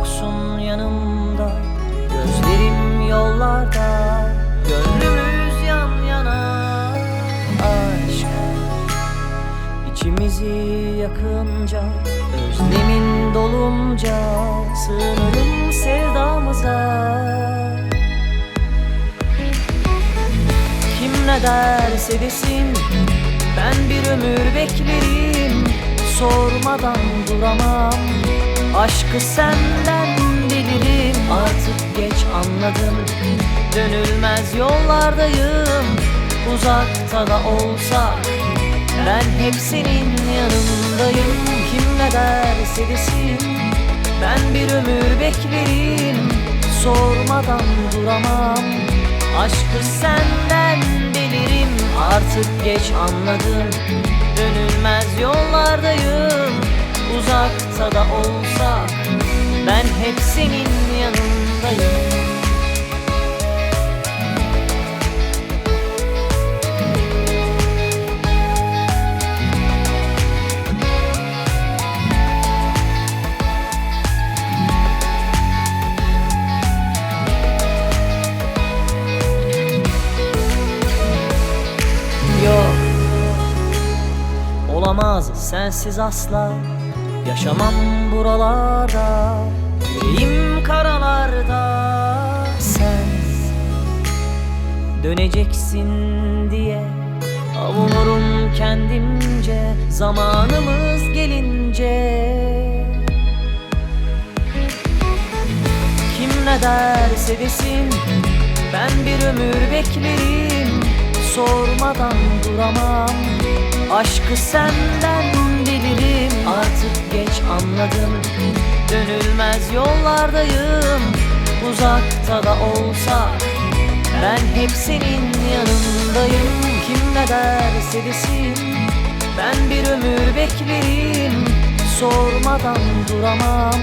yoksun yanımda. Gözlerim yollarda Gönlümüz yan yana. Aşk İçimizi yakınca Özlemin dolunca Sığınırım sevdamıza. Kim ne derse desin Ben bir ömür beklerim. Sormadan duramam Aşkı senden bilirim. Artık geç anladım. Dönülmez yollardayım. Uzakta da olsa Ben hep senin yanındayım. Kim ne derse desin Ben bir ömür beklerim. Sormadan duramam. Aşkı senden bilirim. Artık geç anladım. Dönülmez yollardayım Uzakta da olsa Ben hep senin yanındayım. Olamaz sensiz asla Yaşamam buralarda Yüreğim karalarda. Sen Döneceksin diye Avunurum kendimce Zamanımız gelince. Kim ne derse desin Ben bir ömür beklerim. Sormadan duramam Aşkı senden Artık geç anladım. Dönülmez yollardayım. Uzakta da olsa Ben hep senin yanındayım. Kim ne derse desin Ben bir ömür beklerim. Sormadan duramam.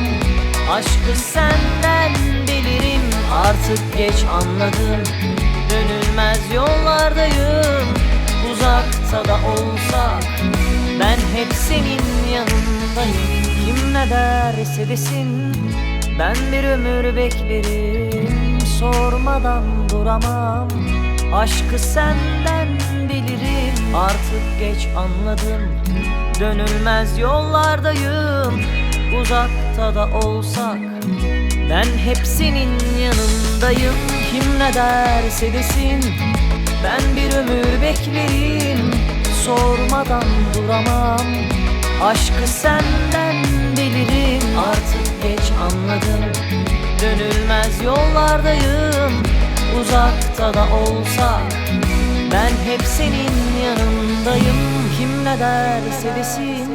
Aşkı senden bilirim. Artık geç anladım. Dönülmez yollardayım. Uzakta da olsa hep senin yanındayım. Kim ne derse desin Ben bir ömür beklerim. Sormadan duramam. Aşkı senden bilirim. Artık geç anladım. Dönülmez yollardayım. Uzakta da olsak Ben hep senin yanındayım. Kim ne derse desin Ben bir ömür beklerim Sormadan duramam. Aşkı senden bilirim Artık geç anladım. Dönülmez yollardayım Uzakta da olsa. Ben hep senin yanındayım Kim ne derse desin